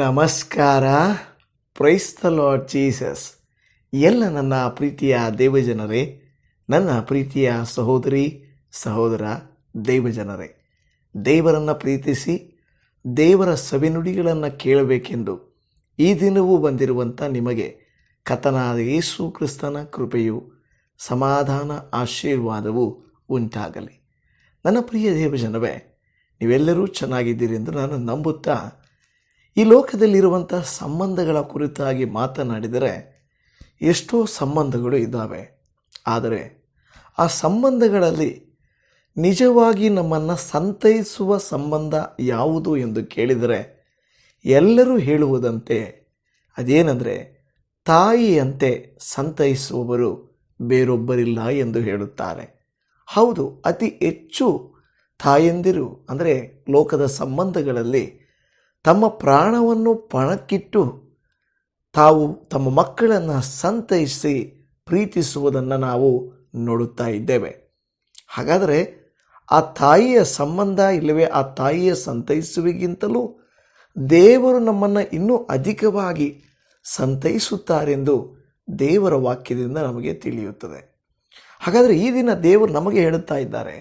ನಮಸ್ಕಾರ. ಪ್ರೈಸ್ತ lord Jesus ಎಲ್ಲ ನನ್ನ ಪ್ರೀತಿಯ ದೇವಜನರೇ, ನನ್ನ ಪ್ರೀತಿಯ ಸಹೋದರಿ, ಸಹೋದರ ದೇವಜನರೇ, ದೇವರನ್ನು ಪ್ರೀತಿಸಿ, ದೇವರ ಸವಿನುಡಿಗಳನ್ನು ಕೇಳಬೇಕೆಂದು ಈ ದಿನವೂ ಬಂದಿರುವಂಥ ನಿಮಗೆ ಕಥನಾದ ಯೇಸು ಕ್ರಿಸ್ತನ ಕೃಪೆಯು, ಸಮಾಧಾನ ಆಶೀರ್ವಾದವು ಉಂಟಾಗಲಿ. ನನ್ನ ಪ್ರಿಯ ದೇವಜನವೇ ನೀವೆಲ್ಲರೂ ಚೆನ್ನಾಗಿದ್ದೀರಿ ಎಂದು ನಾನು ನಂಬುತ್ತಾ ಈ ಲೋಕದಲ್ಲಿರುವಂಥ ಸಂಬಂಧಗಳ ಕುರಿತಾಗಿ ಮಾತನಾಡಿದರೆ ಎಷ್ಟೋ ಸಂಬಂಧಗಳು ಇದ್ದಾವೆ. ಆದರೆ ಆ ಸಂಬಂಧಗಳಲ್ಲಿ ನಿಜವಾಗಿ ನಮ್ಮನ್ನು ಸಂತೈಸುವ ಸಂಬಂಧ ಯಾವುದು ಎಂದು ಕೇಳಿದರೆ ಎಲ್ಲರೂ ಹೇಳುವುದಂತೆ ಅದೇನೆಂದರೆ ತಾಯಿಯಂತೆ ಸಂತೈಸುವವರು ಬೇರೊಬ್ಬರಿಲ್ಲ ಎಂದು ಹೇಳುತ್ತಾರೆ. ಹೌದು, ಅತಿ ಹೆಚ್ಚು ತಾಯಂದಿರು, ಅಂದರೆ ಲೋಕದ ಸಂಬಂಧಗಳಲ್ಲಿ ತಮ್ಮ ಪ್ರಾಣವನ್ನು ಪಣಕ್ಕಿಟ್ಟು ತಾವು ತಮ್ಮ ಮಕ್ಕಳನ್ನು ಸಂತೈಸಿ ಪ್ರೀತಿಸುವುದನ್ನು ನಾವು ನೋಡುತ್ತಾ ಇದ್ದೇವೆ. ಹಾಗಾದರೆ ಆ ತಾಯಿಯ ಸಂಬಂಧ ಇಲ್ಲವೇ ಆ ತಾಯಿಯ ಸಂತೈಸುವಿಗಿಂತಲೂ ದೇವರು ನಮ್ಮನ್ನು ಇನ್ನೂ ಅಧಿಕವಾಗಿ ಸಂತೈಸುತ್ತಾರೆಂದು ದೇವರ ವಾಕ್ಯದಿಂದ ನಮಗೆ ತಿಳಿಯುತ್ತದೆ. ಹಾಗಾದರೆ ಈ ದಿನ ದೇವರು ನಮಗೆ ಹೇಳುತ್ತಾ ಇದ್ದಾರೆ,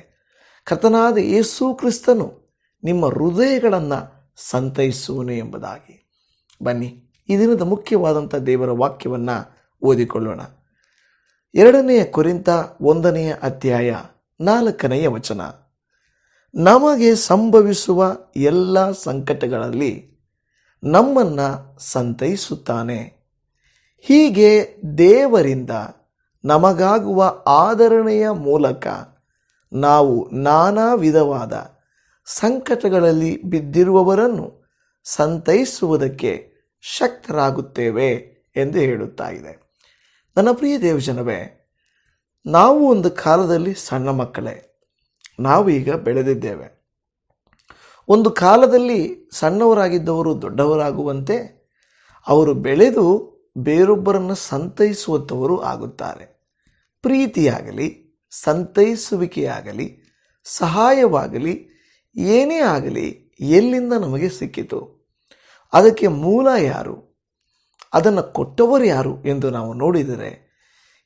ಕರ್ತನಾದ ಯೇಸು ಕ್ರಿಸ್ತನು ನಿಮ್ಮ ಹೃದಯಗಳನ್ನು ಸಂತೈಸುವನು ಎಂಬುದಾಗಿ. ಬನ್ನಿ, ಈ ದಿನದ ಮುಖ್ಯವಾದಂಥ ದೇವರ ವಾಕ್ಯವನ್ನು ಓದಿಕೊಳ್ಳೋಣ. ಎರಡನೆಯ ಕುರಿತ ಒಂದನೆಯ ಅಧ್ಯಾಯ ನಾಲ್ಕನೆಯ ವಚನ. ನಮಗೆ ಸಂಭವಿಸುವ ಎಲ್ಲ ಸಂಕಟಗಳಲ್ಲಿ ನಮ್ಮನ್ನು ಸಂತೈಸುತ್ತಾನೆ. ಹೀಗೆ ದೇವರಿಂದ ನಮಗಾಗುವ ಆದರಣೆಯ ಮೂಲಕ ನಾವು ನಾನಾ ವಿಧವಾದ ಸಂಕಟಗಳಲ್ಲಿ ಬಿದ್ದಿರುವವರನ್ನು ಸಂತೈಸುವುದಕ್ಕೆ ಶಕ್ತರಾಗುತ್ತೇವೆ ಎಂದು ಹೇಳುತ್ತಾ ಇದೆ. ನನ್ನ ಪ್ರಿಯ ದೇವಜನವೇ, ನಾವು ಒಂದು ಕಾಲದಲ್ಲಿ ಸಣ್ಣ ಮಕ್ಕಳೇ. ನಾವು ಈಗ ಬೆಳೆದಿದ್ದೇವೆ. ಒಂದು ಕಾಲದಲ್ಲಿ ಸಣ್ಣವರಾಗಿದ್ದವರು ದೊಡ್ಡವರಾಗುವಂತೆ ಅವರು ಬೆಳೆದು ಬೇರೊಬ್ಬರನ್ನು ಸಂತೈಸುವಂಥವರು ಆಗುತ್ತಾರೆ. ಪ್ರೀತಿಯಾಗಲಿ, ಸಂತೈಸುವಿಕೆಯಾಗಲಿ, ಸಹಾಯವಾಗಲಿ ಏನೇ ಆಗಲಿ ಎಲ್ಲಿಂದ ನಮಗೆ ಸಿಕ್ಕಿತು? ಅದಕ್ಕೆ ಮೂಲ ಯಾರು? ಅದನ್ನು ಕೊಟ್ಟವರು ಯಾರು ಎಂದು ನಾವು ನೋಡಿದರೆ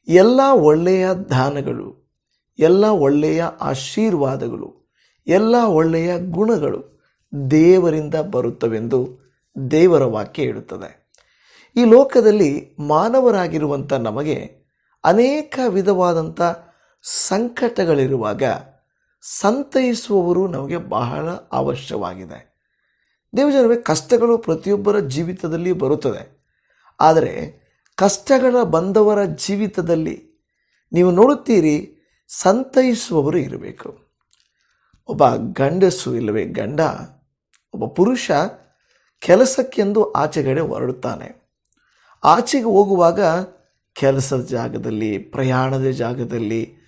ಎಲ್ಲ ಒಳ್ಳೆಯ ದಾನಗಳು, ಎಲ್ಲ ಒಳ್ಳೆಯ ಆಶೀರ್ವಾದಗಳು, ಎಲ್ಲ ಒಳ್ಳೆಯ ಗುಣಗಳು ದೇವರಿಂದ ಬರುತ್ತವೆಂದು ದೇವರ ವಾಕ್ಯ ಹೇಳುತ್ತದೆ. ಈ ಲೋಕದಲ್ಲಿ ಮಾನವರಾಗಿರುವಂಥ ನಮಗೆ ಅನೇಕ ವಿಧವಾದಂಥ ಸಂಕಟಗಳಿರುವಾಗ ಸಂತೈಸುವವರು ನಮಗೆ ಬಹಳ ಅವಶ್ಯವಾಗಿದೆ. ದೇವಜನವೇ ಕಷ್ಟಗಳು ಪ್ರತಿಯೊಬ್ಬರ ಜೀವಿತದಲ್ಲಿ ಬರುತ್ತದೆ. ಆದರೆ ಕಷ್ಟಗಳ ಬಂದವರ ಜೀವಿತದಲ್ಲಿ ನೀವು ನೋಡುತ್ತೀರಿ, ಸಂತೈಸುವವರು ಇರಬೇಕು. ಒಬ್ಬ ಗಂಡಸು ಇಲ್ಲವೇ ಗಂಡ, ಒಬ್ಬ ಪುರುಷ ಕೆಲಸಕ್ಕೆಂದು ಆಚೆಗಡೆ ಹೊರಡುತ್ತಾನೆ. ಆಚೆಗೆ ಹೋಗುವಾಗ ಕೆಲಸದ ಜಾಗದಲ್ಲಿ, ಪ್ರಯಾಣದ ಜಾಗದಲ್ಲಿ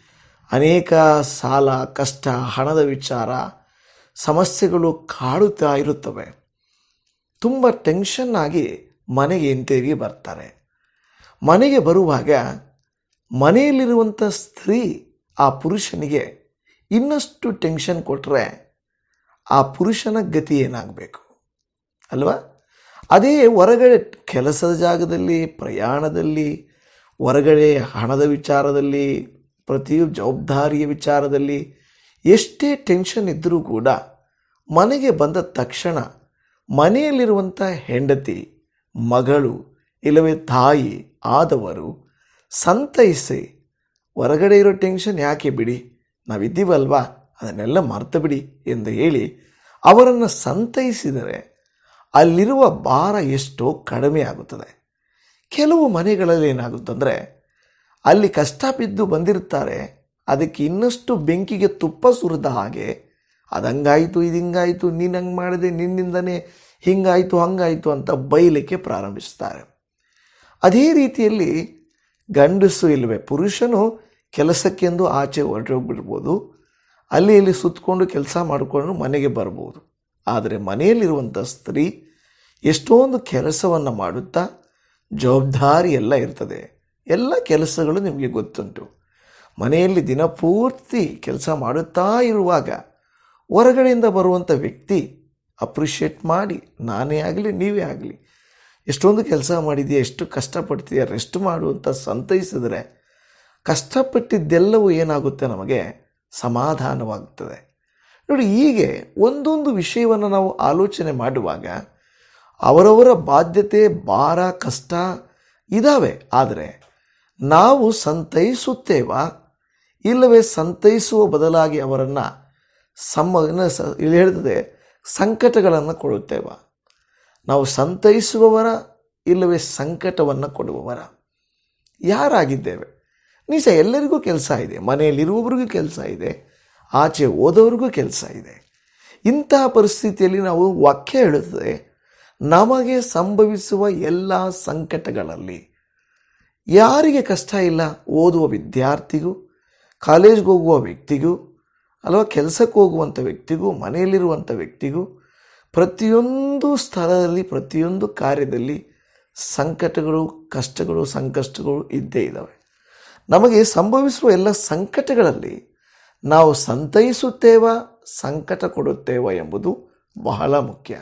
ಅನೇಕ ಸಾಲ, ಕಷ್ಟ, ಹಣದ ವಿಚಾರ, ಸಮಸ್ಯೆಗಳು ಕಾಡುತ್ತಾ ಇರುತ್ತವೆ. ತುಂಬ ಟೆನ್ಷನ್ ಆಗಿ ಮನೆಗೆ ಹಿಂತಿರುಗಿ ಬರ್ತಾರೆ. ಮನೆಗೆ ಬರುವಾಗ ಮನೆಯಲ್ಲಿರುವಂಥ ಸ್ತ್ರೀ, ಆ ಪುರುಷನಿಗೆ ಇನ್ನಷ್ಟು ಟೆನ್ಷನ್ ಕೊಟ್ಟರೆ ಆ ಪುರುಷನ ಗತಿ ಏನಾಗಬೇಕು? ಅಲ್ವಾ? ಅದೇ ಹೊರಗಡೆ ಕೆಲಸದ ಜಾಗದಲ್ಲಿ, ಪ್ರಯಾಣದಲ್ಲಿ, ಹೊರಗಡೆ ಹಣದ ವಿಚಾರದಲ್ಲಿ ಪ್ರತಿಯೊಬ್ಬ ಜವಾಬ್ದಾರಿಯ ವಿಚಾರದಲ್ಲಿ ಎಷ್ಟೇ ಟೆನ್ಷನ್ ಇದ್ದರೂ ಕೂಡ ಮನೆಗೆ ಬಂದ ತಕ್ಷಣ ಮನೆಯಲ್ಲಿರುವಂಥ ಹೆಂಡತಿ, ಮಗಳು, ಇಲ್ಲವೇ ತಾಯಿ ಆದವರು ಸಂತೈಸಿ, ಹೊರಗಡೆ ಇರೋ ಟೆನ್ಷನ್ ಯಾಕೆ ಬಿಡಿ? ನಾವಿದ್ದೀವಲ್ವಾ? ಅದನ್ನೆಲ್ಲ ಮರ್ತು ಬಿಡಿ ಎಂದು ಹೇಳಿ ಅವರನ್ನು ಸಂತೈಸಿದರೆ ಅಲ್ಲಿರುವ ಭಾರ ಎಷ್ಟೋ ಕಡಿಮೆ ಆಗುತ್ತದೆ. ಕೆಲವು ಮನೆಗಳಲ್ಲಿ ಏನಾಗುತ್ತಂದರೆ ಅಲ್ಲಿ ಕಷ್ಟ ಬಿದ್ದು ಬಂದಿರ್ತಾರೆ ಅದಕ್ಕೆ ಇನ್ನಷ್ಟು ಬೆಂಕಿಗೆ ತುಪ್ಪ ಸುರಿದ ಹಾಗೆ ಅದು ಹಂಗಾಯಿತು ಇದು ಹಿಂಗಾಯಿತು ನೀನು ಹಂಗೆ ಮಾಡಿದೆ, ನಿನ್ನಿಂದನೇ ಹಿಂಗಾಯಿತು, ಹಂಗಾಯಿತು ಅಂತ ಬೈಲಿಕ್ಕೆ ಪ್ರಾರಂಭಿಸ್ತಾರೆ ಅದೇ ರೀತಿಯಲ್ಲಿ ಗಂಡಸು ಇಲ್ಲವೇ ಪುರುಷನು ಕೆಲಸಕ್ಕೆಂದು ಆಚೆ ಹೊರಟೋಗ್ಬಿಡ್ಬೋದು, ಅಲ್ಲಿ ಇಲ್ಲಿ ಸುತ್ತಕೊಂಡು ಕೆಲಸ ಮಾಡಿಕೊಂಡು ಮನೆಗೆ ಬರ್ಬೋದು. ಆದರೆ ಮನೆಯಲ್ಲಿರುವಂಥ ಸ್ತ್ರೀ ಎಷ್ಟೊಂದು ಕೆಲಸವನ್ನು ಮಾಡುತ್ತಾ ಜವಾಬ್ದಾರಿ ಎಲ್ಲ ಇರ್ತದೆ. ಎಲ್ಲ ಕೆಲಸಗಳು ನಿಮಗೆ ಗೊತ್ತುಂಟು. ಮನೆಯಲ್ಲಿ ದಿನಪೂರ್ತಿ ಕೆಲಸ ಮಾಡುತ್ತಾ ಇರುವಾಗ ಹೊರಗಡೆಯಿಂದ ಬರುವಂಥ ವ್ಯಕ್ತಿ ಅಪ್ರಿಷಿಯೇಟ್ ಮಾಡಿ, ನಾನೇ ಆಗಲಿ, ನೀವೇ ಆಗಲಿ, ಎಷ್ಟೊಂದು ಕೆಲಸ ಮಾಡಿದೆಯಾ, ಎಷ್ಟು ಕಷ್ಟಪಡ್ತೀಯ, ರೆಸ್ಟ್ ಮಾಡು ಅಂತ ಸಂತೈಸಿದ್ರೆ ಕಷ್ಟಪಟ್ಟಿದ್ದೆಲ್ಲವೂ ಏನಾಗುತ್ತೆ ನಮಗೆ? ಸಮಾಧಾನವಾಗುತ್ತದೆ. ನೋಡಿ, ಹೀಗೆ ಒಂದೊಂದು ವಿಷಯವನ್ನು ನಾವು ಆಲೋಚನೆ ಮಾಡುವಾಗ ಅವರವರ ಬಾಧ್ಯತೆ, ಭಾರ, ಕಷ್ಟ ಇದ್ದಾವೆ ಆದರೆ ನಾವು ಸಂತೈಸುತ್ತೇವಾ? ಇಲ್ಲವೇ ಸಂತೈಸುವ ಬದಲಾಗಿ ಅವರನ್ನು ಸಮ್ಮ ಇಲ್ಲಿ ಹೇಳ್ತದೆ, ಸಂಕಟಗಳನ್ನು ಕೊಡುತ್ತೇವ? ನಾವು ಸಂತೈಸುವವರ, ಇಲ್ಲವೇ ಸಂಕಟವನ್ನು ಕೊಡುವವರ? ಯಾರಾಗಿದ್ದೇವೆ? ನಿಜ ಎಲ್ಲರಿಗೂ ಕೆಲಸ ಇದೆ, ಮನೆಯಲ್ಲಿರುವವರಿಗೂ ಕೆಲಸ ಇದೆ, ಆಚೆ ಹೋದವರಿಗೂ ಕೆಲಸ ಇದೆ. ಇಂತಹ ಪರಿಸ್ಥಿತಿಯಲ್ಲಿ ನಾವು ವಾಕ್ಯ ಹೇಳುತ್ತದೆ, ನಮಗೆ ಸಂಭವಿಸುವ ಎಲ್ಲ ಸಂಕಟಗಳಲ್ಲಿ. ಯಾರಿಗೆ ಕಷ್ಟ ಇಲ್ಲ ಓದುವ ವಿದ್ಯಾರ್ಥಿಗೂ, ಕಾಲೇಜ್ಗೆ ಹೋಗುವ ವ್ಯಕ್ತಿಗೂ, ಅಲ್ವಾ ಕೆಲಸಕ್ಕೆ ಹೋಗುವಂಥ ವ್ಯಕ್ತಿಗೂ ಮನೆಯಲ್ಲಿರುವಂಥ ವ್ಯಕ್ತಿಗೂ, ಪ್ರತಿಯೊಂದು ಸ್ಥಳದಲ್ಲಿ, ಪ್ರತಿಯೊಂದು ಕಾರ್ಯದಲ್ಲಿ ಸಂಕಟಗಳು, ಕಷ್ಟಗಳು, ಸಂಕಷ್ಟಗಳು ಇದ್ದೇ ಇದ್ದಾವೆ. ನಮಗೆ ಸಂಭವಿಸುವ ಎಲ್ಲ ಸಂಕಟಗಳಲ್ಲಿ ನಾವು ಸಂತೈಸುತ್ತೇವಾ, ಸಂಕಟ ಕೊಡುತ್ತೇವ ಎಂಬುದು ಬಹಳ ಮುಖ್ಯ.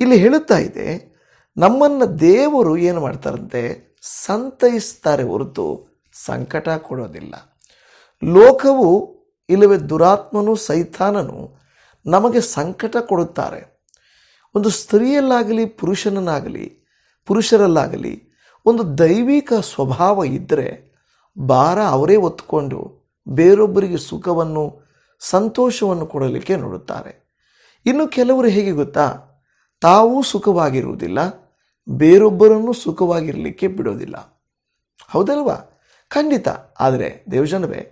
ಇಲ್ಲಿ ಹೇಳುತ್ತಾ ಇದೆ, ನಮ್ಮನ್ನು ದೇವರು ಏನು ಮಾಡ್ತಾರಂತೆ? ಸಂತೈಸ್ತಾರೆ ಹೊರತು ಸಂಕಟ ಕೊಡೋದಿಲ್ಲ. ಲೋಕವು ಇಲ್ಲವೇ ದುರಾತ್ಮನು ಸೈತಾನನು ನಮಗೆ ಸಂಕಟ ಕೊಡುತ್ತಾರೆ. ಒಂದು ಸ್ತ್ರೀಯಲ್ಲಾಗಲಿ, ಪುರುಷನನ್ನಾಗಲಿ, ಪುರುಷರಲ್ಲಾಗಲಿ, ಒಂದು ದೈವಿಕ ಸ್ವಭಾವ ಇದ್ದರೆ ಭಾರ ಅವರೇ ಹೊತ್ಕೊಂಡು ಬೇರೊಬ್ಬರಿಗೆ ಸುಖವನ್ನು, ಸಂತೋಷವನ್ನು ಕೊಡಲಿಕ್ಕೆ ನೋಡುತ್ತಾರೆ. ಇನ್ನು ಕೆಲವರು ಹೇಗೆ ಗೊತ್ತಾ? ತಾವೂ ಸುಖವಾಗಿರುವುದಿಲ್ಲ. ಬೇರೊಬ್ಬರನ್ನು ಸುಖವಾಗಿರಲಿಕ್ಕೆ ಬಿಡೋದಿಲ್ಲ. ಹೌದಲ್ವಾ? ಖಂಡಿತ. ಆದರೆ ದೇವಜನವೇ,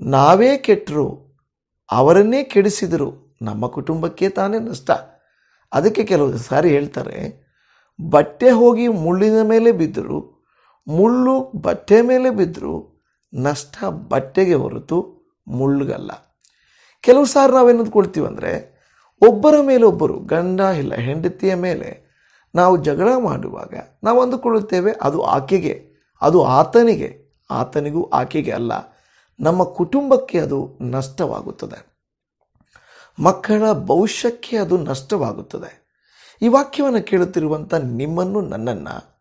ನಾವೇ ಕೆಟ್ಟರು, ಅವರನ್ನೇ ಕೆಡಿಸಿದರು ನಮ್ಮ ಕುಟುಂಬಕ್ಕೆ ತಾನೇ ನಷ್ಟ. ಅದಕ್ಕೆ ಕೆಲವು ಸಾರಿ ಹೇಳ್ತಾರೆ, ಬಟ್ಟೆ ಹೋಗಿ ಮುಳ್ಳಿನ ಮೇಲೆ ಬಿದ್ದರು, ಮುಳ್ಳು ಬಟ್ಟೆ ಮೇಲೆ ಬಿದ್ದರು ನಷ್ಟ ಬಟ್ಟೆಗೆ ಹೊರತು ಮುಳ್ಳುಗಲ್ಲ. ಕೆಲವು ಸಾರಿ ನಾವೇನಂದ್ಕೊಳ್ತೀವಂದರೆ, ಒಬ್ಬರ ಮೇಲೊಬ್ಬರು ಗಂಡ ಇಲ್ಲ, ಹೆಂಡತಿಯ ಮೇಲೆ ನಾವು ಜಗಳ ಮಾಡುವಾಗ ನಾವು ಅಂದುಕೊಳ್ಳುತ್ತೇವೆ, ಅದು ಆಕೆಗೆ, ಅದು ಆತನಿಗೆ, ಆತನಿಗೂ ಆಕೆಗೆ ಅಲ್ಲ, ನಮ್ಮ ಕುಟುಂಬಕ್ಕೆ ಅದು ನಷ್ಟವಾಗುತ್ತದೆ. ಮಕ್ಕಳ ಭವಿಷ್ಯಕ್ಕೆ ಅದು ನಷ್ಟವಾಗುತ್ತದೆ. ಈ ವಾಕ್ಯವನ್ನು ಕೇಳುತ್ತಿರುವಂಥ ನಿಮ್ಮನ್ನು ನನ್ನನ್ನು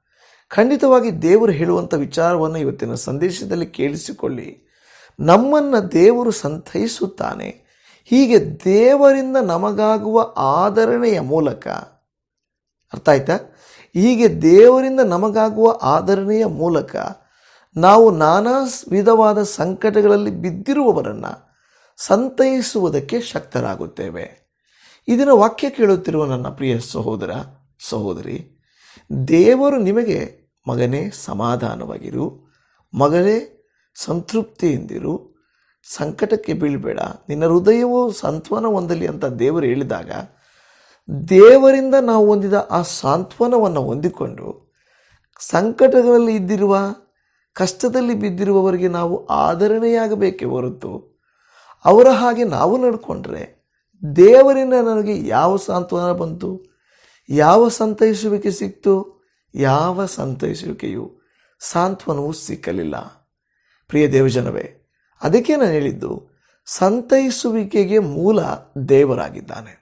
ಖಂಡಿತವಾಗಿ ದೇವರು ಹೇಳುವಂಥ ವಿಚಾರವನ್ನು ಇವತ್ತಿನ ಸಂದೇಶದಲ್ಲಿ ಕೇಳಿಸಿಕೊಳ್ಳಿ. ನಮ್ಮನ್ನು ದೇವರು ಸಂತೈಸುತ್ತಾನೆ. ಹೀಗೆ ದೇವರಿಂದ ನಮಗಾಗುವ ಆದರಣೆಯ ಮೂಲಕ ಅರ್ಥ ಆಯ್ತಾ? ಹೀಗೆ ದೇವರಿಂದ ನಮಗಾಗುವ ಆಧರಣೆಯ ಮೂಲಕ ನಾವು ನಾನಾ ವಿಧವಾದ ಸಂಕಟಗಳಲ್ಲಿ ಬಿದ್ದಿರುವವರನ್ನು ಸಂತೈಸುವುದಕ್ಕೆ ಶಕ್ತರಾಗುತ್ತೇವೆ. ಇದನ್ನು ವಾಕ್ಯ ಕೇಳುತ್ತಿರುವ ನನ್ನ ಪ್ರಿಯ ಸಹೋದರ, ಸಹೋದರಿ, ದೇವರು ನಿಮಗೆ ಮಗನೇ ಸಮಾಧಾನವಾಗಿರು ಮಗನೇ ಸಂತೃಪ್ತಿಯಿಂದಿರು, ಸಂಕಟಕ್ಕೆ ಬೀಳಬೇಡ. ನಿನ್ನ ಹೃದಯವು ಸಂತ್ವನ ಹೊಂದಲಿ ಅಂತ ದೇವರು ಹೇಳಿದಾಗ ದೇವರಿಂದ ನಾವು ಹೊಂದಿದ ಆ ಸಾಂತ್ವನವನ್ನು ಹೊಂದಿಕೊಂಡು ಸಂಕಟಗಳಲ್ಲಿ ಇದ್ದಿರುವ, ಕಷ್ಟದಲ್ಲಿ ಬಿದ್ದಿರುವವರಿಗೆ ನಾವು ಆಧರಣೆಯಾಗಬೇಕೇ ಹೊರತು ಅವರ ಹಾಗೆ ನಾವು ನಡ್ಕೊಂಡ್ರೆ ದೇವರಿಂದ ನನಗೆ ಯಾವ ಸಾಂತ್ವನ ಬಂತು? ಯಾವ ಸಂತೈಸುವಿಕೆ ಸಿಕ್ತು? ಯಾವ ಸಂತೈಸುವಿಕೆಯು? ಸಾಂತ್ವನವೂ ಸಿಕ್ಕಲಿಲ್ಲ. ಪ್ರಿಯ ದೇವಜನವೇ, ಅದಕ್ಕೆ ನಾನು ಹೇಳಿದ್ದು, ಸಂತೈಸುವಿಕೆಗೆ ಮೂಲ ದೇವರಾಗಿದ್ದಾನೆ.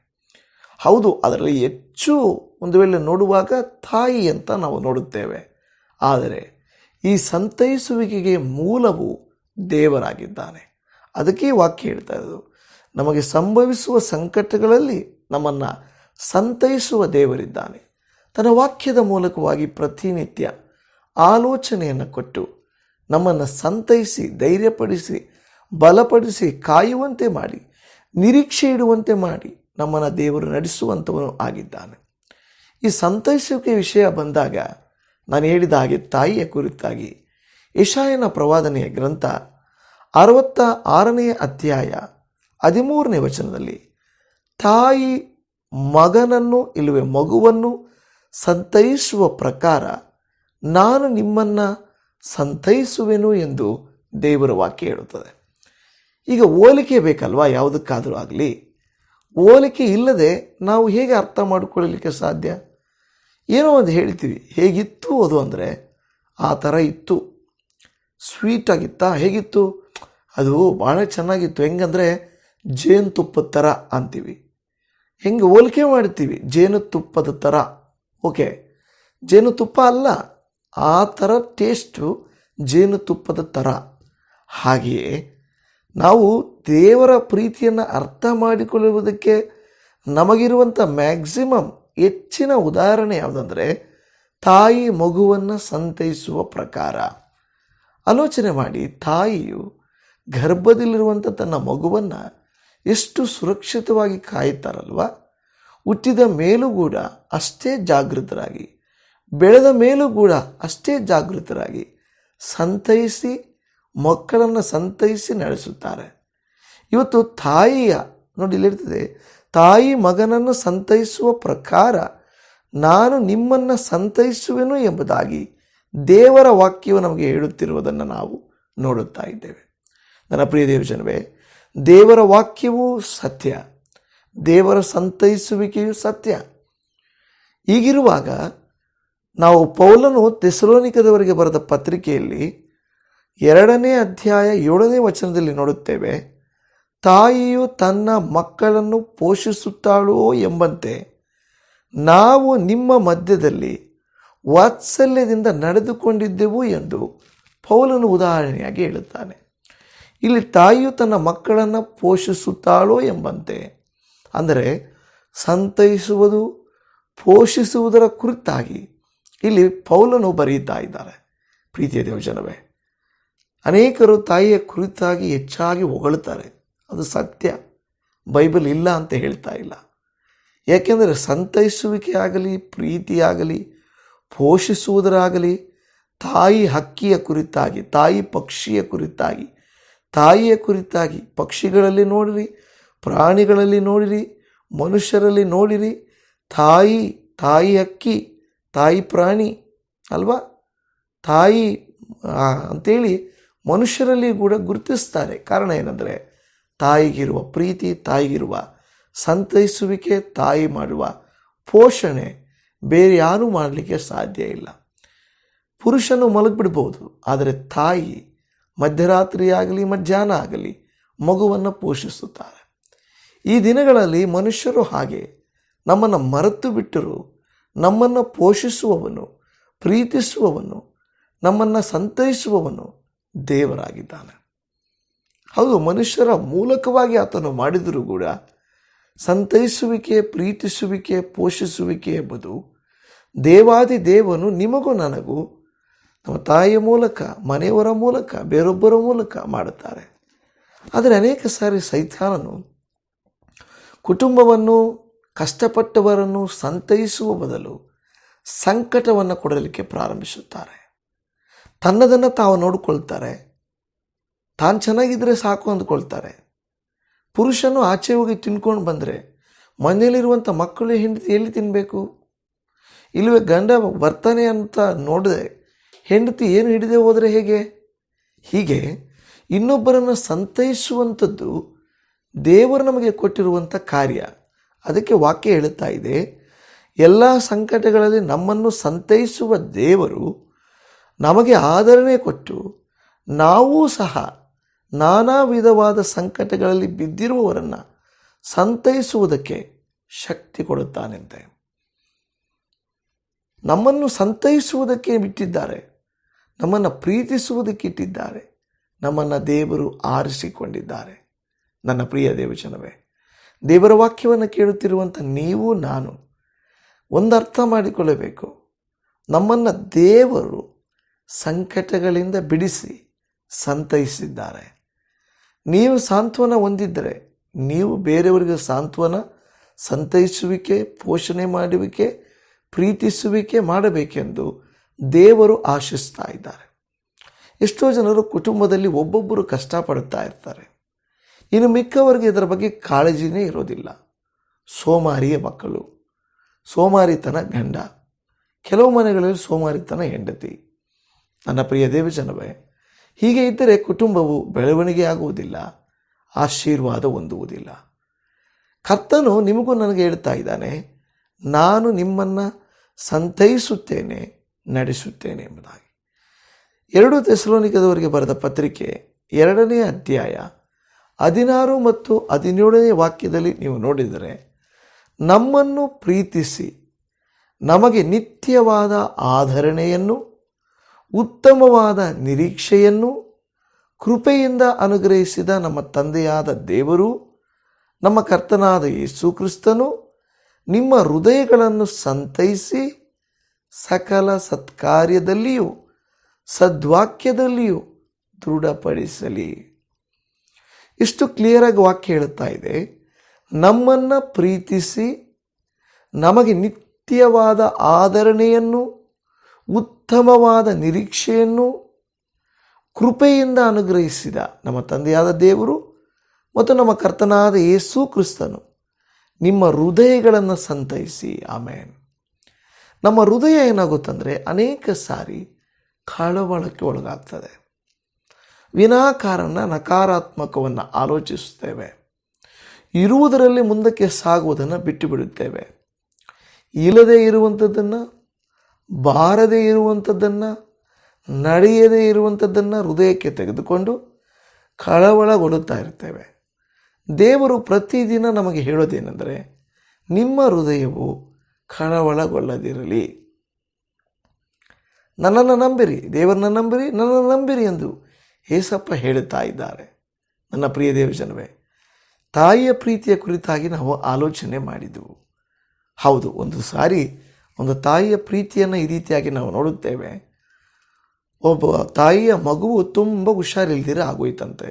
ಹೌದು, ಅದರಲ್ಲಿ ಹೆಚ್ಚು ಒಂದು ವೇಳೆ ನೋಡುವಾಗ ತಾಯಿ ಅಂತ ನಾವು ನೋಡುತ್ತೇವೆ. ಆದರೆ ಈ ಸಂತೈಸುವಿಕೆಗೆ ಮೂಲವು ದೇವರಾಗಿದ್ದಾನೆ. ಅದಕ್ಕೆ ವಾಕ್ಯ ಹೇಳ್ತಾ ಇರೋದು. ನಮಗೆ ಸಂಭವಿಸುವ ಸಂಕಟಗಳಲ್ಲಿ ನಮ್ಮನ್ನು ಸಂತೈಸುವ ದೇವರಿದ್ದಾನೆ. ತನ್ನ ವಾಕ್ಯದ ಮೂಲಕವಾಗಿ ಪ್ರತಿನಿತ್ಯ ಆಲೋಚನೆಯನ್ನು ಕೊಟ್ಟು ನಮ್ಮನ್ನು ಸಂತೈಸಿ, ಧೈರ್ಯಪಡಿಸಿ, ಬಲಪಡಿಸಿ, ಕಾಯುವಂತೆ ಮಾಡಿ, ನಿರೀಕ್ಷೆ ಇಡುವಂತೆ ಮಾಡಿ ನಮ್ಮನ್ನು ದೇವರು ನಡೆಸುವಂಥವನು ಆಗಿದ್ದಾನೆ. ಈ ಸಂತೈಸುವಿಕೆ ವಿಷಯ ಬಂದಾಗ ನಾನು ಹೇಳಿದ ಹಾಗೆ ತಾಯಿಯ ಕುರಿತಾಗಿ ಇಶಾಯನ ಪ್ರವಾದನೆಯ ಗ್ರಂಥ ಅರವತ್ತ ಆರನೆಯ ಅಧ್ಯಾಯ ಹದಿಮೂರನೇ ವಚನದಲ್ಲಿ, ತಾಯಿ ಮಗನನ್ನು ಇಲ್ಲವೇ ಮಗುವನ್ನು ಸಂತೈಸುವ ಪ್ರಕಾರ ನಾನು ನಿಮ್ಮನ್ನು ಸಂತೈಸುವೆನು ಎಂದು ದೇವರ ವಾಕ್ಯ ಹೇಳುತ್ತದೆ. ಈಗ ಹೋಲಿಕೆ ಬೇಕಲ್ವಾ? ಯಾವುದಕ್ಕಾದರೂ ಆಗಲಿ. ಹೋಲಿಕೆ ಇಲ್ಲದೆ ನಾವು ಹೇಗೆ ಅರ್ಥ ಮಾಡಿಕೊಳ್ಳಲಿಕ್ಕೆ ಸಾಧ್ಯ? ಏನೋ ಒಂದು ಹೇಳ್ತೀವಿ. ಹೇಗಿತ್ತು ಅದು ಅಂದರೆ ಆ ಥರ ಇತ್ತು. ಸ್ವೀಟ್ ಆಗಿತ್ತಾ? ಹೇಗಿತ್ತು? ಅದು ಭಾಳ ಚೆನ್ನಾಗಿತ್ತು. ಹೆಂಗಂದರೆ ಜೇನುತುಪ್ಪದ ಥರ ಅಂತೀವಿ. ಹೆಂಗೆ ಹೋಲಿಕೆ ಮಾಡ್ತೀವಿ. ಜೇನುತುಪ್ಪದ ಥರ. ಓಕೆ. ಜೇನುತುಪ್ಪ ಅಲ್ಲ. ಆ ಥರ ಟೇಸ್ಟು ಜೇನುತುಪ್ಪದ ಥರ. ಹಾಗೆಯೇ ನಾವು ದೇವರ ಪ್ರೀತಿಯನ್ನು ಅರ್ಥ ಮಾಡಿಕೊಳ್ಳುವುದಕ್ಕೆ ನಮಗಿರುವಂಥ ಮ್ಯಾಕ್ಸಿಮಮ್ ಹೆಚ್ಚಿನ ಉದಾಹರಣೆ ಯಾವುದಂದರೆ ತಾಯಿ ಮಗುವನ್ನು ಸಂತೈಸುವ ಪ್ರಕಾರ. ಆಲೋಚನೆ ಮಾಡಿ, ತಾಯಿಯು ಗರ್ಭದಲ್ಲಿರುವಂಥ ತನ್ನ ಮಗುವನ್ನು ಎಷ್ಟು ಸುರಕ್ಷಿತವಾಗಿ ಕಾಯುತ್ತಾರಲ್ವ ಹುಟ್ಟಿದ ಮೇಲೂ ಕೂಡ ಅಷ್ಟೇ ಜಾಗೃತರಾಗಿ, ಬೆಳೆದ ಮೇಲೂ ಕೂಡ ಅಷ್ಟೇ ಜಾಗೃತರಾಗಿ ಸಂತೈಸಿ, ಮಕ್ಕಳನ್ನು ಸಂತೈಸಿ ನಡೆಸುತ್ತಾರೆ. ಇವತ್ತು ತಾಯಿಯ, ನೋಡಿ ಇಲ್ಲಿರ್ತದೆ ತಾಯಿ ಮಗನನ್ನು ಸಂತೈಸುವ ಪ್ರಕಾರ ನಾನು ನಿಮ್ಮನ್ನು ಸಂತೈಸುವೆನು ಎಂಬುದಾಗಿ ದೇವರ ವಾಕ್ಯವು ನಮಗೆ ಹೇಳುತ್ತಿರುವುದನ್ನು ನಾವು ನೋಡುತ್ತಾ ಇದ್ದೇವೆ. ನನ್ನ ಪ್ರಿಯ ದೇವಜನವೇ, ದೇವರ ವಾಕ್ಯವೂ ಸತ್ಯ, ದೇವರ ಸಂತೈಸುವಿಕೆಯೂ ಸತ್ಯ. ಈಗಿರುವಾಗ ನಾವು ಪೌಲನು ತೆಸಲೋನಿಕದವರೆಗೆ ಬರೆದ ಪತ್ರಿಕೆಯಲ್ಲಿ ಎರಡನೇ ಅಧ್ಯಾಯ ಏಳನೇ ವಚನದಲ್ಲಿ ನೋಡುತ್ತೇವೆ ತಾಯಿಯು ತನ್ನ ಮಕ್ಕಳನ್ನು ಪೋಷಿಸುತ್ತಾಳೋ ಎಂಬಂತೆ ನಾವು ನಿಮ್ಮ ಮಧ್ಯದಲ್ಲಿ ವಾತ್ಸಲ್ಯದಿಂದ ನಡೆದುಕೊಂಡಿದ್ದೆವು ಎಂದು ಪೌಲನು ಉದಾಹರಣೆಯಾಗಿ ಹೇಳುತ್ತಾನೆ. ಇಲ್ಲಿ ತಾಯಿಯು ತನ್ನ ಮಕ್ಕಳನ್ನು ಪೋಷಿಸುತ್ತಾಳೋ ಎಂಬಂತೆ. ಅಂದರೆ ಸಂತೈಸುವುದು, ಪೋಷಿಸುವುದರ ಕುರಿತಾಗಿ ಇಲ್ಲಿ ಪೌಲನು ಬರೆಯುತ್ತಾ ಇದ್ದಾರೆ. ಪ್ರೀತಿಯ ದೇವಜನವೇ, ಅನೇಕರು ತಾಯಿಯ ಕುರಿತಾಗಿ ಹೆಚ್ಚಾಗಿ ಹೊಗಳುತ್ತಾರೆ. ಅದು ಸತ್ಯ. ಬೈಬಲ್ ಇಲ್ಲ ಅಂತ ಹೇಳ್ತಾ ಇಲ್ಲ. ಯಾಕೆಂದರೆ ಸಂತೈಸುವಿಕೆ ಆಗಲಿ ಪ್ರೀತಿಯಾಗಲಿ ಪೋಷಿಸುವುದರಾಗಲಿ, ತಾಯಿ ಹಕ್ಕಿಯ ಕುರಿತಾಗಿ, ತಾಯಿ ಪಕ್ಷಿಯ ಕುರಿತಾಗಿ, ತಾಯಿಯ ಕುರಿತಾಗಿ, ಪಕ್ಷಿಗಳಲ್ಲಿ ನೋಡಿರಿ, ಪ್ರಾಣಿಗಳಲ್ಲಿ ನೋಡಿರಿ, ಮನುಷ್ಯರಲ್ಲಿ ನೋಡಿರಿ, ತಾಯಿ ತಾಯಿ ಹಕ್ಕಿ, ತಾಯಿ ಪ್ರಾಣಿ, ಅಲ್ವಾ? ತಾಯಿ ಅಂತೇಳಿ ಮನುಷ್ಯರಲ್ಲಿ ಕೂಡ ಗುರುತಿಸ್ತಾರೆ. ಕಾರಣ ಏನಂದರೆ ತಾಯಿಗಿರುವ ಪ್ರೀತಿ, ತಾಯಿಗಿರುವ ಸಂತೈಸುವಿಕೆ, ತಾಯಿ ಮಾಡುವ ಪೋಷಣೆ ಬೇರೆ ಯಾರೂ ಮಾಡಲಿಕ್ಕೆ ಸಾಧ್ಯ ಇಲ್ಲ. ಪುರುಷನು ಮಲಗಿಬಿಡ್ಬೋದು, ಆದರೆ ತಾಯಿ ಮಧ್ಯರಾತ್ರಿ ಆಗಲಿ ಮಧ್ಯಾಹ್ನ ಆಗಲಿ ಮಗುವನ್ನು ಪೋಷಿಸುತ್ತಾರೆ. ಈ ದಿನಗಳಲ್ಲಿ ಮನುಷ್ಯರು ಹಾಗೆ ನಮ್ಮನ್ನು ಮರೆತು ಬಿಟ್ಟರು, ನಮ್ಮನ್ನು ಪೋಷಿಸುವವನು, ಪ್ರೀತಿಸುವವನು, ನಮ್ಮನ್ನು ಸಂತೈಸುವವನು ದೇವರಾಗಿದ್ದಾನೆ. ಹೌದು, ಮನುಷ್ಯರ ಮೂಲಕವಾಗಿ ಆತನು ಮಾಡಿದರೂ ಕೂಡ ಸಂತೈಸುವಿಕೆ, ಪ್ರೀತಿಸುವಿಕೆ, ಪೋಷಿಸುವಿಕೆ ಎಂಬುದು ದೇವಾದಿ ದೇವನು ನಿಮಗೂ ನನಗೂ ನಮ್ಮ ತಾಯಿಯ ಮೂಲಕ, ಮನೆಯವರ ಮೂಲಕ, ಬೇರೊಬ್ಬರ ಮೂಲಕ ಮಾಡುತ್ತಾರೆ. ಆದರೆ ಅನೇಕ ಸಾರಿ ಸೈತಾನನು ಕುಟುಂಬವನ್ನು, ಕಷ್ಟಪಟ್ಟವರನ್ನು ಸಂತೈಸುವ ಬದಲು ಸಂಕಟವನ್ನು ಕೊಡಲಿಕ್ಕೆ ಪ್ರಾರಂಭಿಸುತ್ತಾರೆ. ತನ್ನದನ್ನು ತಾವು ನೋಡಿಕೊಳ್ತಾರೆ. ತಾನು ಚೆನ್ನಾಗಿದ್ದರೆ ಸಾಕು ಅಂದ್ಕೊಳ್ತಾರೆ. ಪುರುಷನು ಆಚೆ ಹೋಗಿ ತಿನ್ಕೊಂಡು ಬಂದರೆ ಮನೆಯಲ್ಲಿರುವಂಥ ಮಕ್ಕಳು ಹೆಂಡತಿ ಎಲ್ಲಿ ತಿನ್ನಬೇಕು ಇಲ್ಲವೇ ಗಂಡ ಬರ್ತಾನೆ ಅಂತ ನೋಡಿದೆ ಹೆಂಡತಿ ಏನು ಹಿಡಿದೆ ಹೋದರೆ ಹೇಗೆ? ಹೀಗೆ ಇನ್ನೊಬ್ಬರನ್ನು ಸಂತೈಸುವಂಥದ್ದು ದೇವರು ನಮಗೆ ಕೊಟ್ಟಿರುವಂಥ ಕಾರ್ಯ. ಅದಕ್ಕೆ ವಾಕ್ಯ ಹೇಳುತ್ತಾ ಇದೆ, ಎಲ್ಲ ಸಂಕಟಗಳಲ್ಲಿ ನಮ್ಮನ್ನು ಸಂತೈಸುವ ದೇವರು ನಮಗೆ ಆದರಣೆ ಕೊಟ್ಟು ನಾವೂ ಸಹ ನಾನಾ ವಿಧವಾದ ಸಂಕಟಗಳಲ್ಲಿ ಬಿದ್ದಿರುವವರನ್ನು ಸಂತೈಸುವುದಕ್ಕೆ ಶಕ್ತಿ ಕೊಡುತ್ತಾನೆಂತೆ. ನಮ್ಮನ್ನು ಸಂತೈಸುವುದಕ್ಕೆ ಬಿಟ್ಟಿದ್ದಾರೆ. ನಮ್ಮನ್ನು ಪ್ರೀತಿಸುವುದಕ್ಕೆ ಇಟ್ಟಿದ್ದಾರೆ. ನಮ್ಮನ್ನು ದೇವರು ಆರಿಸಿಕೊಂಡಿದ್ದಾರೆ. ನನ್ನ ಪ್ರಿಯ ದೇವಚನವೇ ದೇವರ ವಾಕ್ಯವನ್ನು ಕೇಳುತ್ತಿರುವಂಥ ನೀವು, ನಾನು ಒಂದು ಅರ್ಥ ಮಾಡಿಕೊಳ್ಳಬೇಕು. ನಮ್ಮನ್ನು ದೇವರು ಸಂಕಟಗಳಿಂದ ಬಿಡಿಸಿ ಸಂತೈಸಿದ್ದಾರೆ. ನೀವು ಸಾಂತ್ವನ ಹೊಂದಿದ್ದರೆ, ನೀವು ಬೇರೆಯವರಿಗೆ ಸಾಂತ್ವನ ಸಂತೈಸುವಿಕೆ, ಪೋಷಣೆ ಮಾಡುವಿಕೆ, ಪ್ರೀತಿಸುವಿಕೆ ಮಾಡಬೇಕೆಂದು ದೇವರು ಆಶಿಸ್ತಾ ಇದ್ದಾರೆ. ಎಷ್ಟೋ ಜನರು ಕುಟುಂಬದಲ್ಲಿ ಒಬ್ಬೊಬ್ಬರು ಕಷ್ಟಪಡುತ್ತಾ ಇರ್ತಾರೆ. ಇನ್ನು ಮಿಕ್ಕವರಿಗೆ ಇದರ ಬಗ್ಗೆ ಕಾಳಜಿನೇ ಇರೋದಿಲ್ಲ. ಸೋಮಾರಿಯ ಮಕ್ಕಳು, ಸೋಮಾರಿತನ ಗಂಡ. ಕೆಲವು ಮನೆಗಳಲ್ಲಿ ಸೋಮಾರಿತನ ಹೆಂಡತಿ. ನನ್ನ ಪ್ರಿಯ ದೇವಜನವೇ ಹೀಗೆ ಇದ್ದರೆ ಕುಟುಂಬವು ಬೆಳವಣಿಗೆ ಆಗುವುದಿಲ್ಲ, ಆಶೀರ್ವಾದ ಹೊಂದುವುದಿಲ್ಲ. ಕರ್ತನು ನಿಮಗೂ ನನಗೆ ಹೇಳ್ತಾ ಇದ್ದಾನೆ, ನಾನು ನಿಮ್ಮನ್ನು ಸಂತೈಸುತ್ತೇನೆ, ನಡೆಸುತ್ತೇನೆ ಎಂಬುದಾಗಿ. ಎರಡು ತೆಸಲೋನಿಕದವರಿಗೆ ಬರೆದ ಪತ್ರಿಕೆ ಎರಡನೇ ಅಧ್ಯಾಯ ಹದಿನಾರು ಮತ್ತು ಹದಿನೇಳನೇ ವಾಕ್ಯದಲ್ಲಿ ನೀವು ನೋಡಿದರೆ, ನಮ್ಮನ್ನು ಪ್ರೀತಿಸಿ, ನಮಗೆ ನಿತ್ಯವಾದ ಆಧರಣೆಯನ್ನು ಉತ್ತಮವಾದ ನಿರೀಕ್ಷೆಯನ್ನು, ಕೃಪೆಯಿಂದ ಅನುಗ್ರಹಿಸಿದ ನಮ್ಮ ತಂದೆಯಾದ ದೇವರು, ನಮ್ಮ ಕರ್ತನಾದ ಯೇಸು ಕ್ರಿಸ್ತನು ನಿಮ್ಮ ಹೃದಯಗಳನ್ನು ಸಂತೈಸಿ ಸಕಲ ಸತ್ಕಾರ್ಯದಲ್ಲಿಯೂ, ಸದ್ವಾಕ್ಯದಲ್ಲಿಯೂ ದೃಢಪಡಿಸಲಿ. ಇಷ್ಟು ಕ್ಲಿಯರಾಗಿ ವಾಕ್ಯ ಹೇಳ್ತಾ ಇದೆ. ನಮ್ಮನ್ನು ಪ್ರೀತಿಸಿ, ನಮಗೆ ನಿತ್ಯವಾದ ಆದರಣೆಯನ್ನು ಉತ್ತಮವಾದ ನಿರೀಕ್ಷೆಯನ್ನು ಕೃಪೆಯಿಂದ ಅನುಗ್ರಹಿಸಿದ ನಮ್ಮ ತಂದೆಯಾದ ದೇವರು ಮತ್ತು ನಮ್ಮ ಕರ್ತನಾದ ಯೇಸು ಕ್ರಿಸ್ತನು ನಿಮ್ಮ ಹೃದಯಗಳನ್ನು ಸಂತೈಸಿ. ಆಮೇನ್. ನಮ್ಮ ಹೃದಯ ಏನಾಗುತ್ತಂದರೆ ಅನೇಕ ಸಾರಿ ಕಳವಳಕ್ಕೆ ಒಳಗಾಗ್ತದೆ. ವಿನಾಕಾರಣ ನಕಾರಾತ್ಮಕವನ್ನು ಆಲೋಚಿಸುತ್ತೇವೆ. ಇರುವುದರಲ್ಲಿ ಮುಂದಕ್ಕೆ ಸಾಗುವುದನ್ನು ಬಿಟ್ಟು ಬಿಡುತ್ತೇವೆ. ಇಲ್ಲದೇ ಇರುವಂಥದ್ದನ್ನು ಬಾರದೇ ಇರುವಂಥದ್ದನ್ನು, ನಡೆಯದೇ ಇರುವಂಥದ್ದನ್ನು ಹೃದಯಕ್ಕೆ ತೆಗೆದುಕೊಂಡು ಕಳವಳಗೊಳ್ಳುತ್ತಾ ಇರ್ತೇವೆ. ದೇವರು ಪ್ರತಿದಿನ ನಮಗೆ ಹೇಳೋದೇನೆಂದರೆ, ನಿಮ್ಮ ಹೃದಯವು ಕಳವಳಗೊಳ್ಳದಿರಲಿ. ನನ್ನನ್ನು ನಂಬಿರಿ, ದೇವರನ್ನ ನಂಬಿರಿ, ನನ್ನನ್ನು ನಂಬಿರಿ ಎಂದು ಏಸಪ್ಪ ಹೇಳುತ್ತಾ ಇದ್ದಾರೆ. ನನ್ನ ಪ್ರಿಯ ದೇವಜನವೇ, ತಾಯಿಯ ಪ್ರೀತಿಯ ಕುರಿತಾಗಿ ನಾವು ಆಲೋಚನೆ ಮಾಡಿದೆವು. ಹೌದು, ಒಂದು ಸಾರಿ ಒಂದು ತಾಯಿಯ ಪ್ರೀತಿಯನ್ನು ಈ ರೀತಿಯಾಗಿ ನಾವು ನೋಡುತ್ತೇವೆ. ಒಬ್ಬ ತಾಯಿಯ ಮಗುವು ತುಂಬ ಹುಷಾರಿಲ್ದಿರ ಆಗೋಯ್ತಂತೆ.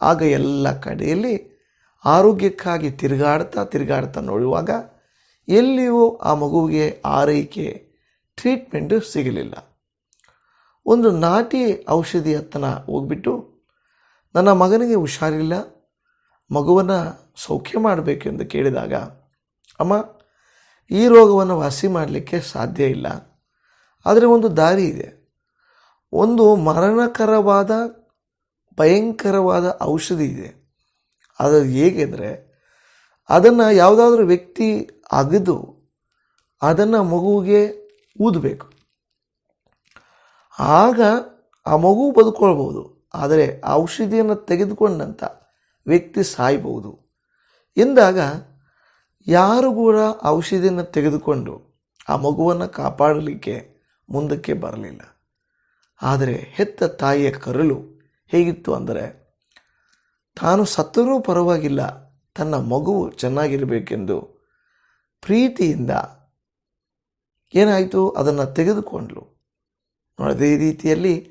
ಆಗ ಎಲ್ಲ ಕಡೆಯಲ್ಲಿ ಆರೋಗ್ಯಕ್ಕಾಗಿ ತಿರುಗಾಡ್ತಾ ತಿರುಗಾಡ್ತಾ ನೋಡುವಾಗ ಎಲ್ಲಿಯೂ ಆ ಮಗುವಿಗೆ ಆರೈಕೆ, ಟ್ರೀಟ್ಮೆಂಟು ಸಿಗಲಿಲ್ಲ. ಒಂದು ನಾಟಿ ಔಷಧಿ ಹತ್ತನ ಹೋಗ್ಬಿಟ್ಟು, ನನ್ನ ಮಗನಿಗೆ ಹುಷಾರಿಲ್ಲ, ಮಗುವನ್ನು ಸೌಖ್ಯ ಮಾಡಬೇಕೆಂದು ಕೇಳಿದಾಗ, ಅಮ್ಮ ಈ ರೋಗವನ್ನು ವಾಸಿ ಮಾಡಲಿಕ್ಕೆ ಸಾಧ್ಯ ಇಲ್ಲ. ಆದರೆ ಒಂದು ದಾರಿ ಇದೆ. ಒಂದು ಮರಣಕರವಾದ, ಭಯಂಕರವಾದ ಔಷಧಿ ಇದೆ. ಅದು ಹೇಗೆ ಅಂದರೆ, ಅದನ್ನು ಯಾವುದಾದ್ರೂ ವ್ಯಕ್ತಿ ಅಗೆದು ಅದನ್ನು ಮಗುವಿಗೆ ಊದಬೇಕು. ಆಗ ಆ ಮಗು ಬದುಕೊಳ್ಬೋದು ಆದರೆ ಔಷಧಿಯನ್ನು ತೆಗೆದುಕೊಂಡಂಥ ವ್ಯಕ್ತಿ ಸಾಯ್ಬೋದು ಎಂದಾಗ ಯಾರು ಕೂಡ ಔಷಧಿಯನ್ನು ತೆಗೆದುಕೊಂಡು ಆ ಮಗುವನ್ನು ಕಾಪಾಡಲಿಕ್ಕೆ ಮುಂದಕ್ಕೆ ಬರಲಿಲ್ಲ. ಆದರೆ ಹೆತ್ತ ತಾಯಿಯ ಕರುಳು ಹೇಗಿತ್ತು ಅಂದರೆ, ತಾನು ಸತ್ತರೂ ಪರವಾಗಿಲ್ಲ, ತನ್ನ ಮಗುವು ಚೆನ್ನಾಗಿರಬೇಕೆಂದು ಪ್ರೀತಿಯಿಂದ ಏನಾಯಿತು? ಅದನ್ನು ತೆಗೆದುಕೊಂಡ್ಲು ಅದೇ ರೀತಿಯಲ್ಲಿ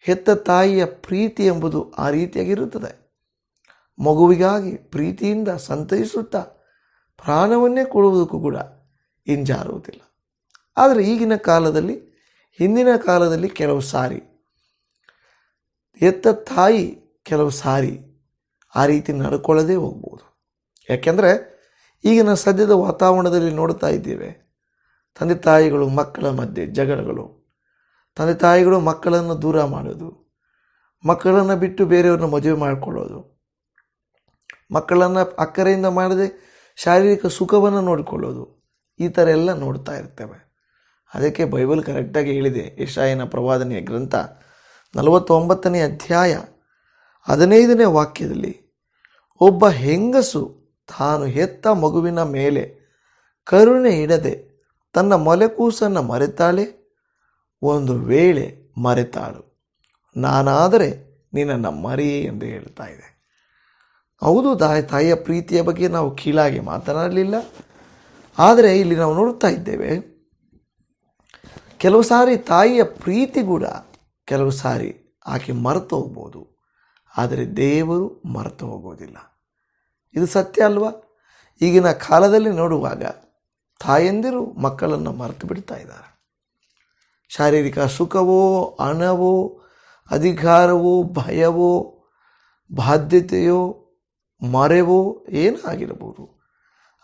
ಹೆತ್ತ ತಾಯಿಯ ಪ್ರೀತಿ ಎಂಬುದು ಆ ರೀತಿಯಾಗಿರುತ್ತದೆ. ಮಗುವಿಗಾಗಿ ಪ್ರೀತಿಯಿಂದ ಸಂತೈಸುತ್ತಾ ಪ್ರಾಣವನ್ನೇ ಕೊಡುವುದಕ್ಕೂ ಕೂಡ ಹಿಂಜಾರುವುದಿಲ್ಲ. ಆದರೆ ಈಗಿನ ಕಾಲದಲ್ಲಿ, ಹಿಂದಿನ ಕಾಲದಲ್ಲಿ ಕೆಲವು ಸಾರಿ, ಎತ್ತ ತಾಯಿ ಕೆಲವು ಸಾರಿ ಆ ರೀತಿ ನಡ್ಕೊಳ್ಳದೇ ಹೋಗ್ಬೋದು. ಯಾಕೆಂದರೆ, ಈಗಿನ ಸದ್ಯದ ವಾತಾವರಣದಲ್ಲಿ ನೋಡ್ತಾ ಇದ್ದೇವೆ, ತಂದೆ ತಾಯಿಗಳು ಮಕ್ಕಳ ಮಧ್ಯೆ ಜಗಳಗಳು, ತಂದೆ ತಾಯಿಗಳು ಮಕ್ಕಳನ್ನು ದೂರ ಮಾಡೋದು, ಮಕ್ಕಳನ್ನು ಬಿಟ್ಟು ಬೇರೆಯವ್ರನ್ನ ಮದುವೆ ಮಾಡಿಕೊಳ್ಳೋದು, ಮಕ್ಕಳನ್ನು ಅಕ್ಕರೆಯಿಂದ ಮಾಡದೆ ಶಾರೀರಿಕ ಸುಖವನ್ನು ನೋಡಿಕೊಳ್ಳೋದು. ಈ ಥರ ಎಲ್ಲ ನೋಡ್ತಾ ಇರ್ತೇವೆ. ಅದಕ್ಕೆ ಬೈಬಲ್ ಕರೆಕ್ಟಾಗಿ ಹೇಳಿದೆ. ಯಶಾಯನ ಪ್ರವಾದನೆಯ ಗ್ರಂಥ ನಲವತ್ತೊಂಬತ್ತನೇ ಅಧ್ಯಾಯ ಹದಿನೈದನೇ ವಾಕ್ಯದಲ್ಲಿ, ಒಬ್ಬ ಹೆಂಗಸು ತಾನು ಹೆತ್ತ ಮಗುವಿನ ಮೇಲೆ ಕರುಣೆ ಇಡದೆ ತನ್ನ ಮೊಲೆಕೂಸನ್ನು ಮರೆತಾಳೆ? ಒಂದು ವೇಳೆ ಮರೆತಾಳು. ನಾನಾದರೆ ನಿನ್ನನ್ನು ಮರಿ ಎಂದು ಹೇಳ್ತಾ ಇದೆ. ಹೌದು ತಾಯಿ ತಾಯಿಯ ಪ್ರೀತಿಯ ಬಗ್ಗೆ ನಾವು ಕೀಳಾಗಿ ಮಾತನಾಡಲಿಲ್ಲ. ಆದರೆ ಇಲ್ಲಿ ನಾವು ನೋಡ್ತಾ ಇದ್ದೇವೆ, ಕೆಲವು ಸಾರಿ ತಾಯಿಯ ಪ್ರೀತಿ ಕೂಡ ಕೆಲವು ಸಾರಿ ಆಕೆ ಮರೆತು ಹೋಗ್ಬೋದು. ಆದರೆ ದೇವರು ಮರೆತು ಹೋಗೋದಿಲ್ಲ. ಇದು ಸತ್ಯ ಅಲ್ವಾ? ಈಗಿನ ಕಾಲದಲ್ಲಿ ನೋಡುವಾಗ ತಾಯಂದಿರು ಮಕ್ಕಳನ್ನು ಮರೆತು ಬಿಡ್ತಾ ಇದ್ದಾರೆ. ಶಾರೀರಿಕ ಸುಖವೋ, ಹಣವೋ, ಅಧಿಕಾರವೋ, ಭಯವೋ, ಬಾಧ್ಯತೆಯೋ ಮರೆವೋ ಏನಾಗಿರಬಹುದು?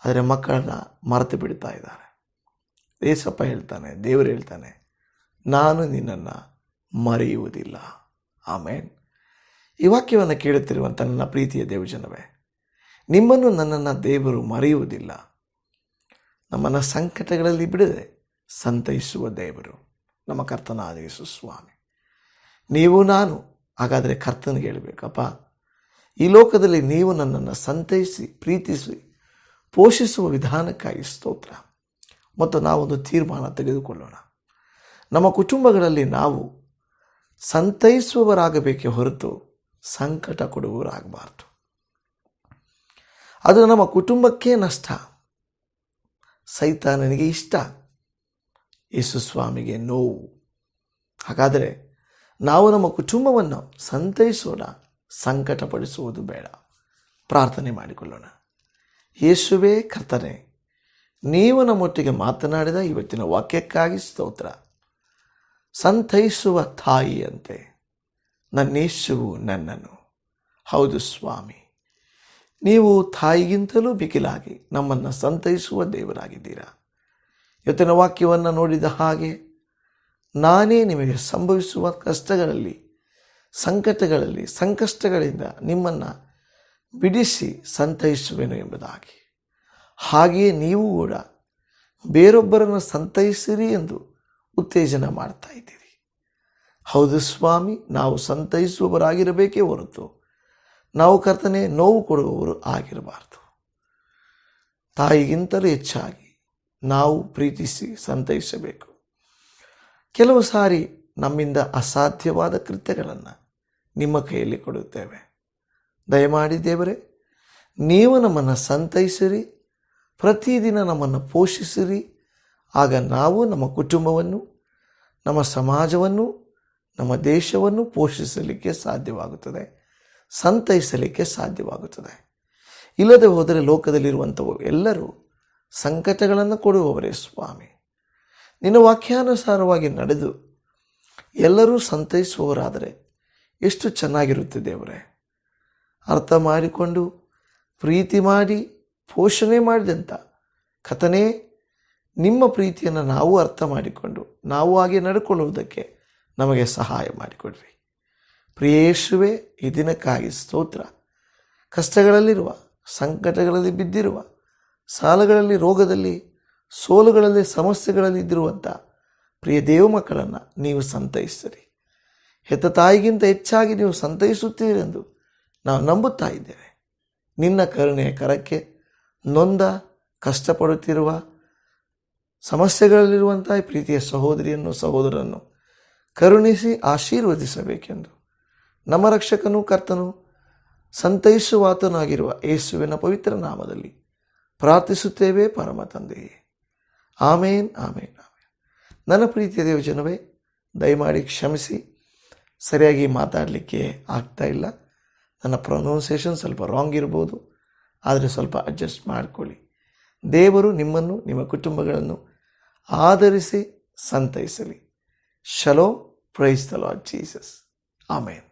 ಆದರೆ ಮಕ್ಕಳನ್ನ ಮರೆತು ಬಿಡ್ತಾ ಇದ್ದಾರೆ. ಏಸಪ್ಪ ಹೇಳ್ತಾನೆ, ದೇವರು ಹೇಳ್ತಾನೆ, ನಾನು ನಿನ್ನನ್ನು ಮರೆಯುವುದಿಲ್ಲ. ಆಮೇನ್. ಈ ವಾಕ್ಯವನ್ನು ಕೇಳುತ್ತಿರುವಂಥ ನನ್ನ ಪ್ರೀತಿಯ ದೇವಜನವೇ, ನಿಮ್ಮನ್ನು ನನ್ನನ್ನು ದೇವರು ಮರೆಯುವುದಿಲ್ಲ. ನಮ್ಮನ್ನು ಸಂಕಟಗಳಲ್ಲಿ ಬಿಡದೆ ಸಂತೈಸುವ ದೇವರು ನಮ್ಮ ಕರ್ತನಾದ ಯೇಸು ಸ್ವಾಮಿ. ನೀವು, ನಾನು, ಹಾಗಾದರೆ ಕರ್ತನಿಗೆ ಹೇಳಬೇಕಪ್ಪ ಈ ಲೋಕದಲ್ಲಿ ನೀವು ನನ್ನನ್ನು ಸಂತೈಸಿ, ಪ್ರೀತಿಸಿ, ಪೋಷಿಸುವ ವಿಧಾನಕ್ಕಾಗಿ ಸ್ತೋತ್ರ. ಮತ್ತು ನಾವೊಂದು ತೀರ್ಮಾನ ತೆಗೆದುಕೊಳ್ಳೋಣ. ನಮ್ಮ ಕುಟುಂಬಗಳಲ್ಲಿ ನಾವು ಸಂತೈಸುವವರಾಗಬೇಕೆ ಹೊರತು ಸಂಕಟ ಕೊಡುವವರಾಗಬಾರ್ದು. ಅದು ನಮ್ಮ ಕುಟುಂಬಕ್ಕೆ ನಷ್ಟ. ಸೈತಾನನಿಗೆ ಇಷ್ಟ. ಯೇಸು ಸ್ವಾಮಿಗೆ ನೋವು. ಹಾಗಾದರೆ ನಾವು ನಮ್ಮ ಕುಟುಂಬವನ್ನು ಸಂತೈಸೋಣ. ಸಂಕಟಪಡಿಸುವುದು ಬೇಡ. ಪ್ರಾರ್ಥನೆ ಮಾಡಿಕೊಳ್ಳೋಣ. ಯೇಸುವೇ ಕರ್ತನೆ, ನೀವು ನಮ್ಮೊಟ್ಟಿಗೆ ಮಾತನಾಡಿದ ಇವತ್ತಿನ ವಾಕ್ಯಕ್ಕಾಗಿ ಸ್ತೋತ್ರ. ಸಂತೈಸುವ ತಾಯಿಯಂತೆ, ನನ್ನೇಸುವು ನನ್ನನ್ನು. ಹೌದು ಸ್ವಾಮಿ, ನೀವು ತಾಯಿಗಿಂತಲೂ ಬಿಕಿಲಾಗಿ ನಮ್ಮನ್ನು ಸಂತೈಸುವ ದೇವರಾಗಿದ್ದೀರಾ? ಇವತ್ತಿನ ವಾಕ್ಯವನ್ನು ನೋಡಿದ ಹಾಗೆ ನಾನೇ ನಿಮಗೆ ಸಂಭವಿಸುವ ಕಷ್ಟಗಳಲ್ಲಿ ಸಂಕಟಗಳಲ್ಲಿ, ಸಂಕಷ್ಟಗಳಿಂದ ನಿಮ್ಮನ್ನು ಬಿಡಿಸಿ ಸಂತೈಸುವೆನು ಎಂಬುದಾಗಿ. ಹಾಗೆಯೇ ನೀವು ಕೂಡ ಬೇರೊಬ್ಬರನ್ನು ಸಂತೈಸಿರಿ ಎಂದು ಉತ್ತೇಜನ ಮಾಡ್ತಾ ಇದ್ದೀರಿ. ಹೌದು ಸ್ವಾಮಿ, ನಾವು ಸಂತೈಸುವವರಾಗಿರಬೇಕೇ ಹೊರತು ನಾವು ಕರ್ತನೆ ನೋವು ಕೊಡುವವರು ಆಗಿರಬಾರ್ದು. ತಾಯಿಗಿಂತಲೂ ಹೆಚ್ಚಾಗಿ ನಾವು ಪ್ರೀತಿಸಿ ಸಂತೈಸಬೇಕು. ಕೆಲವು ಸಾರಿ ನಮ್ಮಿಂದ ಅಸಾಧ್ಯವಾದ ಕೃತ್ಯಗಳನ್ನು ನಿಮ್ಮ ಕೈಯಲ್ಲಿ ಕೊಡುತ್ತೇವೆ. ದಯಮಾಡಿ ದೇವರೇ, ನೀವು ನಮ್ಮನ್ನು ಸಂತೈಸಿರಿ, ಪ್ರತಿದಿನ ನಮ್ಮನ್ನು ಪೋಷಿಸಿರಿ. ಆಗ ನಾವು ನಮ್ಮ ಕುಟುಂಬವನ್ನು, ನಮ್ಮ ಸಮಾಜವನ್ನು, ನಮ್ಮ ದೇಶವನ್ನು ಪೋಷಿಸಲಿಕ್ಕೆ ಸಾಧ್ಯವಾಗುತ್ತದೆ, ಸಂತೈಸಲಿಕ್ಕೆ ಸಾಧ್ಯವಾಗುತ್ತದೆ. ಇಲ್ಲದೆ ಹೋದರೆ ಲೋಕದಲ್ಲಿರುವಂಥವು ಎಲ್ಲರೂ ಸಂಕಟಗಳನ್ನು ಕೊಡುವವರೇ ಸ್ವಾಮಿ. ನಿನ್ನ ವಾಕ್ಯಾನುಸಾರವಾಗಿ ನಡೆದು ಎಲ್ಲರೂ ಸಂತೈಸುವವರಾದರೆ ಎಷ್ಟು ಚೆನ್ನಾಗಿರುತ್ತೆ ದೇವರೇ. ಅರ್ಥ ಮಾಡಿಕೊಂಡು, ಪ್ರೀತಿ ಮಾಡಿ, ಪೋಷಣೆ ಮಾಡಿದಂಥ ಕಥನೇ ನಿಮ್ಮ ಪ್ರೀತಿಯನ್ನು ನಾವು ಅರ್ಥ ಮಾಡಿಕೊಂಡು, ನಾವು ಹಾಗೆ ನಡ್ಕೊಳ್ಳುವುದಕ್ಕೆ ನಮಗೆ ಸಹಾಯ ಮಾಡಿಕೊಡ್ರಿ. ಪ್ರಿಯೇಶುವೆ ಈ ದಿನಕ್ಕಾಗಿ ಸ್ತೋತ್ರ. ಕಷ್ಟಗಳಲ್ಲಿರುವ, ಸಂಕಟಗಳಲ್ಲಿ ಬಿದ್ದಿರುವ, ಸಾಲಗಳಲ್ಲಿ, ರೋಗದಲ್ಲಿ, ಸೋಲುಗಳಲ್ಲಿ, ಸಮಸ್ಯೆಗಳಲ್ಲಿ ಇದ್ದಿರುವಂಥ ಪ್ರಿಯ ದೇವ ಮಕ್ಕಳನ್ನು ನೀವು ಸಂತೈಸಿರಿ ಹೆತ್ತ ತಾಯಿಗಿಂತ ಹೆಚ್ಚಾಗಿ ನೀವು ಸಂತೈಸುತ್ತೀರೆಂದು ನಾವು ನಂಬುತ್ತಾ ಇದ್ದೇವೆ. ನಿನ್ನ ಕರುಣೆಯ ಕರಕ್ಕೆ ನೊಂದ ಕಷ್ಟಪಡುತ್ತಿರುವ ಸಮಸ್ಯೆಗಳಲ್ಲಿರುವಂತಹ ಪ್ರೀತಿಯ ಸಹೋದರಿಯನ್ನು ಸಹೋದರನ್ನು ಕರುಣಿಸಿ ಆಶೀರ್ವದಿಸಬೇಕೆಂದು ನಮ್ಮ ರಕ್ಷಕನು ಕರ್ತನು ಸಂತೈಸುವಾತನಾಗಿರುವ ಯೇಸುವಿನ ಪವಿತ್ರ ನಾಮದಲ್ಲಿ ಪ್ರಾರ್ಥಿಸುತ್ತೇವೆ ಪರಮ ತಂದೆಯೇ ಆಮೇನ್ ಆಮೇನ್ ಆಮೇನ್. ನನ್ನ ಪ್ರೀತಿಯ ದೇವಜನವೇ, ದಯಮಾಡಿ ಕ್ಷಮಿಸಿ ಸರಿಯಾಗಿ ಮಾತಾಡಲಿಕ್ಕೆ ಆಗ್ತಾ ಇಲ್ಲ. ನನ್ನ ಪ್ರೊನೌನ್ಸೇಷನ್ ಸ್ವಲ್ಪ ರಾಂಗ್ ಇರ್ಬೋದು. ಆದರೆ ಸ್ವಲ್ಪ ಅಡ್ಜಸ್ಟ್ ಮಾಡಿಕೊಳ್ಳಿ. ದೇವರು ನಿಮ್ಮನ್ನು, ನಿಮ್ಮ ಕುಟುಂಬಗಳನ್ನು ಆಧರಿಸಿ ಸಂತೈಸಲಿ. ಶಲೋ praise the Lord Jesus amen